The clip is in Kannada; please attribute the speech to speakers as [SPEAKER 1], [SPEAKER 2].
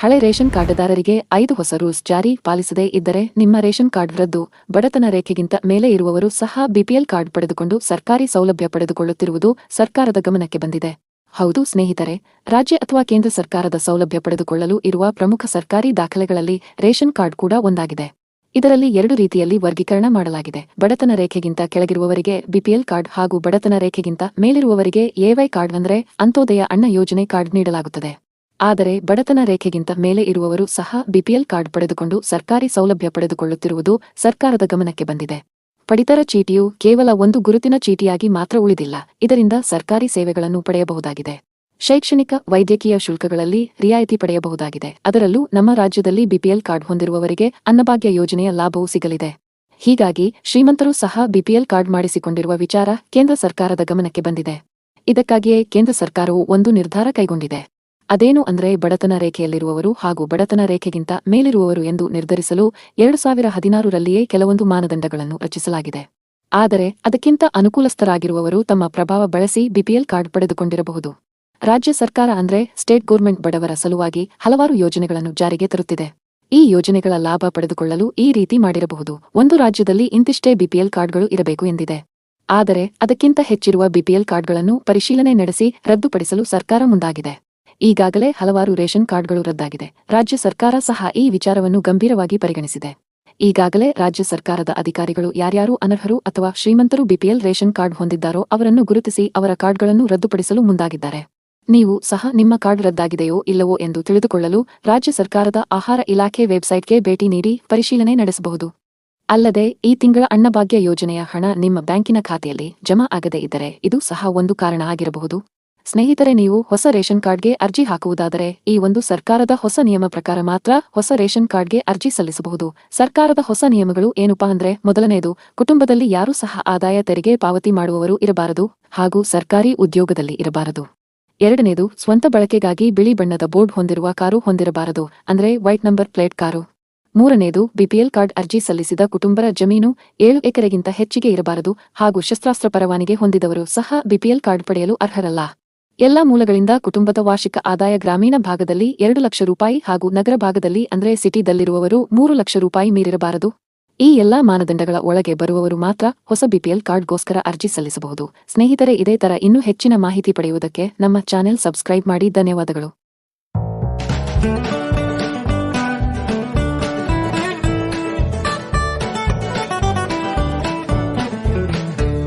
[SPEAKER 1] ಹಳೆ ರೇಷನ್ ಕಾರ್ಡ್ದಾರರಿಗೆ ಐದು ಹೊಸ ರೂಲ್ಸ್ ಜಾರಿ ಪಾಲಿಸದೇ ಇದ್ದರೆ ನಿಮ್ಮ ರೇಷನ್ ಕಾರ್ಡ್ ರದ್ದು. ಬಡತನ ರೇಖೆಗಿಂತ ಮೇಲೆ ಇರುವವರು ಸಹ ಬಿಪಿಎಲ್ ಕಾರ್ಡ್ ಪಡೆದುಕೊಂಡು ಸರ್ಕಾರಿ ಸೌಲಭ್ಯ ಪಡೆದುಕೊಳ್ಳುತ್ತಿರುವುದು ಸರ್ಕಾರದ ಗಮನಕ್ಕೆ ಬಂದಿದೆ. ಹೌದು ಸ್ನೇಹಿತರೆ, ರಾಜ್ಯ ಅಥವಾ ಕೇಂದ್ರ ಸರ್ಕಾರದ ಸೌಲಭ್ಯ ಪಡೆದುಕೊಳ್ಳಲು ಇರುವ ಪ್ರಮುಖ ಸರ್ಕಾರಿ ದಾಖಲೆಗಳಲ್ಲಿ ರೇಷನ್ ಕಾರ್ಡ್ ಕೂಡ ಒಂದಾಗಿದೆ. ಇದರಲ್ಲಿ ಎರಡು ರೀತಿಯಲ್ಲಿ ವರ್ಗೀಕರಣ ಮಾಡಲಾಗಿದೆ. ಬಡತನ ರೇಖೆಗಿಂತ ಕೆಳಗಿರುವವರಿಗೆ ಬಿಪಿಎಲ್ ಕಾರ್ಡ್ ಹಾಗೂ ಬಡತನ ರೇಖೆಗಿಂತ ಮೇಲಿರುವವರಿಗೆ ಎವೈ ಕಾರ್ಡ್ ಅಂದರೆ ಅಂತೋದಯ ಅಣ್ಣ ಯೋಜನೆ ಕಾರ್ಡ್ ನೀಡಲಾಗುತ್ತದೆ. ಆದರೆ ಬಡತನ ರೇಖೆಗಿಂತ ಮೇಲೆ ಇರುವವರು ಸಹ ಬಿಪಿಎಲ್ ಕಾರ್ಡ್ ಪಡೆದುಕೊಂಡು ಸರ್ಕಾರಿ ಸೌಲಭ್ಯ ಪಡೆದುಕೊಳ್ಳುತ್ತಿರುವುದು ಸರ್ಕಾರದ ಗಮನಕ್ಕೆ ಬಂದಿದೆ. ಪಡಿತರ ಚೀಟಿಯು ಕೇವಲ ಒಂದು ಗುರುತಿನ ಚೀಟಿಯಾಗಿ ಮಾತ್ರ ಉಳಿದಿಲ್ಲ. ಇದರಿಂದ ಸರ್ಕಾರಿ ಸೇವೆಗಳನ್ನು ಪಡೆಯಬಹುದಾಗಿದೆ. ಶೈಕ್ಷಣಿಕ, ವೈದ್ಯಕೀಯ ಶುಲ್ಕಗಳಲ್ಲಿ ರಿಯಾಯಿತಿ ಪಡೆಯಬಹುದಾಗಿದೆ. ಅದರಲ್ಲೂ ನಮ್ಮ ರಾಜ್ಯದಲ್ಲಿ ಬಿಪಿಎಲ್ ಕಾರ್ಡ್ ಹೊಂದಿರುವವರಿಗೆ ಅನ್ನಭಾಗ್ಯ ಯೋಜನೆಯ ಲಾಭವೂ ಸಿಗಲಿದೆ. ಹೀಗಾಗಿ ಶ್ರೀಮಂತರು ಸಹ ಬಿಪಿಎಲ್ ಕಾರ್ಡ್ ಮಾಡಿಸಿಕೊಂಡಿರುವ ವಿಚಾರ ಕೇಂದ್ರ ಸರ್ಕಾರದ ಗಮನಕ್ಕೆ ಬಂದಿದೆ. ಇದಕ್ಕಾಗಿಯೇ ಕೇಂದ್ರ ಸರ್ಕಾರವು ಒಂದು ನಿರ್ಧಾರ ಕೈಗೊಂಡಿದೆ. ಅದೇನು ಅಂದ್ರೆ ಬಡತನ ರೇಖೆಯಲ್ಲಿರುವವರು ಹಾಗೂ ಬಡತನ ರೇಖೆಗಿಂತ ಮೇಲಿರುವವರು ಎಂದು ನಿರ್ಧರಿಸಲು ಎರಡು ಸಾವಿರ ಹದಿನಾರರಲ್ಲಿಯೇ ಕೆಲವೊಂದು ಮಾನದಂಡಗಳನ್ನು ರಚಿಸಲಾಗಿದೆ. ಆದರೆ ಅದಕ್ಕಿಂತ ಅನುಕೂಲಸ್ಥರಾಗಿರುವವರು ತಮ್ಮ ಪ್ರಭಾವ ಬಳಸಿ ಬಿಪಿಎಲ್ ಕಾರ್ಡ್ ಪಡೆದುಕೊಂಡಿರಬಹುದು. ರಾಜ್ಯ ಸರ್ಕಾರ ಅಂದ್ರೆ ಸ್ಟೇಟ್ ಗೌರ್ಮೆಂಟ್ ಬಡವರ ಸಲುವಾಗಿ ಹಲವಾರು ಯೋಜನೆಗಳನ್ನು ಜಾರಿಗೆ ತರುತ್ತಿದೆ. ಈ ಯೋಜನೆಗಳ ಲಾಭ ಪಡೆದುಕೊಳ್ಳಲು ಈ ರೀತಿ ಮಾಡಿರಬಹುದು. ಒಂದು ರಾಜ್ಯದಲ್ಲಿ ಇಂತಿಷ್ಟೇ ಬಿಪಿಎಲ್ ಕಾರ್ಡ್ಗಳು ಇರಬೇಕು ಎಂದಿದೆ. ಆದರೆ ಅದಕ್ಕಿಂತ ಹೆಚ್ಚಿರುವ ಬಿಪಿಎಲ್ ಕಾರ್ಡ್ಗಳನ್ನು ಪರಿಶೀಲನೆ ನಡೆಸಿ ರದ್ದುಪಡಿಸಲು ಸರ್ಕಾರ ಮುಂದಾಗಿದೆ. ಈಗಾಗಲೇ ಹಲವಾರು ರೇಷನ್ ಕಾರ್ಡ್ಗಳು ರದ್ದಾಗಿದೆ. ರಾಜ್ಯ ಸರ್ಕಾರ ಸಹ ಈ ವಿಚಾರವನ್ನು ಗಂಭೀರವಾಗಿ ಪರಿಗಣಿಸಿದೆ. ಈಗಾಗಲೇ ರಾಜ್ಯ ಸರ್ಕಾರದ ಅಧಿಕಾರಿಗಳು ಯಾರ್ಯಾರು ಅನರ್ಹರು ಅಥವಾ ಶ್ರೀಮಂತರು ಬಿಪಿಎಲ್ ರೇಷನ್ ಕಾರ್ಡ್ ಹೊಂದಿದ್ದಾರೋ ಅವರನ್ನು ಗುರುತಿಸಿ ಅವರ ಕಾರ್ಡ್ಗಳನ್ನು ರದ್ದುಪಡಿಸಲು ಮುಂದಾಗಿದ್ದಾರೆ. ನೀವು ಸಹ ನಿಮ್ಮ ಕಾರ್ಡ್ ರದ್ದಾಗಿದೆಯೋ ಇಲ್ಲವೋ ಎಂದು ತಿಳಿದುಕೊಳ್ಳಲು ರಾಜ್ಯ ಸರ್ಕಾರದ ಆಹಾರ ಇಲಾಖೆ ವೆಬ್ಸೈಟ್ಗೆ ಭೇಟಿ ನೀಡಿ ಪರಿಶೀಲನೆ ನಡೆಸಬಹುದು. ಅಲ್ಲದೆ, ಈ ತಿಂಗಳ ಅನ್ನಭಾಗ್ಯ ಯೋಜನೆಯ ಹಣ ನಿಮ್ಮ ಬ್ಯಾಂಕಿನ ಖಾತೆಯಲ್ಲಿ ಜಮಾ ಆಗದೇ ಇದ್ದರೆ ಇದು ಸಹ ಒಂದು ಕಾರಣ ಆಗಿರಬಹುದು. ಸ್ನೇಹಿತರೆ, ನೀವು ಹೊಸ ರೇಷನ್ ಕಾರ್ಡ್ಗೆ ಅರ್ಜಿ ಹಾಕುವುದಾದರೆ ಈ ಒಂದು ಸರ್ಕಾರದ ಹೊಸ ನಿಯಮ ಪ್ರಕಾರ ಮಾತ್ರ ಹೊಸ ರೇಷನ್ ಕಾರ್ಡ್ಗೆ ಅರ್ಜಿ ಸಲ್ಲಿಸಬಹುದು. ಸರ್ಕಾರದ ಹೊಸ ನಿಯಮಗಳು ಏನಪ್ಪಾ ಅಂದ್ರೆ ಮೊದಲನೆಯದು ಕುಟುಂಬದಲ್ಲಿ ಯಾರೂ ಸಹ ಆದಾಯ ತೆರಿಗೆ ಪಾವತಿ ಮಾಡುವವರು ಇರಬಾರದು ಹಾಗೂ ಸರ್ಕಾರಿ ಉದ್ಯೋಗದಲ್ಲಿ ಇರಬಾರದು. ಎರಡನೇದು, ಸ್ವಂತ ಬಳಕೆಗಾಗಿ ಬಿಳಿ ಬಣ್ಣದ ಬೋರ್ಡ್ ಹೊಂದಿರುವ ಕಾರು ಹೊಂದಿರಬಾರದು, ಅಂದ್ರೆ ವೈಟ್ ನಂಬರ್ ಪ್ಲೇಟ್ ಕಾರು. ಮೂರನೇದು, ಬಿಪಿಎಲ್ ಕಾರ್ಡ್ ಅರ್ಜಿ ಸಲ್ಲಿಸಿದ ಕುಟುಂಬರ ಜಮೀನು ಏಳು ಎಕರೆಗಿಂತ ಹೆಚ್ಚಿಗೆ ಇರಬಾರದು ಹಾಗೂ ಶಸ್ತ್ರಾಸ್ತ್ರ ಪರವಾನಿಗೆ ಹೊಂದಿದವರು ಸಹ ಬಿಪಿಎಲ್ ಕಾರ್ಡ್ ಪಡೆಯಲು ಅರ್ಹರಲ್ಲ. ಎಲ್ಲಾ ಮೂಲಗಳಿಂದ ಕುಟುಂಬದ ವಾರ್ಷಿಕ ಆದಾಯ ಗ್ರಾಮೀಣ ಭಾಗದಲ್ಲಿ ಎರಡು ಲಕ್ಷ ರೂಪಾಯಿ ಹಾಗೂ ನಗರ ಭಾಗದಲ್ಲಿ ಅಂದ್ರೆ ಸಿಟಿದಲ್ಲಿರುವವರು ಮೂರು ಲಕ್ಷ ರೂಪಾಯಿ ಮೀರಿರಬಾರದು. ಈ ಎಲ್ಲಾ ಮಾನದಂಡಗಳ ಒಳಗೆ ಬರುವವರು ಮಾತ್ರ ಹೊಸ ಬಿಪಿಎಲ್ ಕಾರ್ಡ್ಗೋಸ್ಕರ ಅರ್ಜಿ ಸಲ್ಲಿಸಬಹುದು. ಸ್ನೇಹಿತರೆ, ಇದೇ ತರ ಇನ್ನೂ ಹೆಚ್ಚಿನ ಮಾಹಿತಿ ಪಡೆಯುವುದಕ್ಕೆ ನಮ್ಮ ಚಾನೆಲ್ ಸಬ್ಸ್ಕ್ರೈಬ್ ಮಾಡಿ. ಧನ್ಯವಾದಗಳು.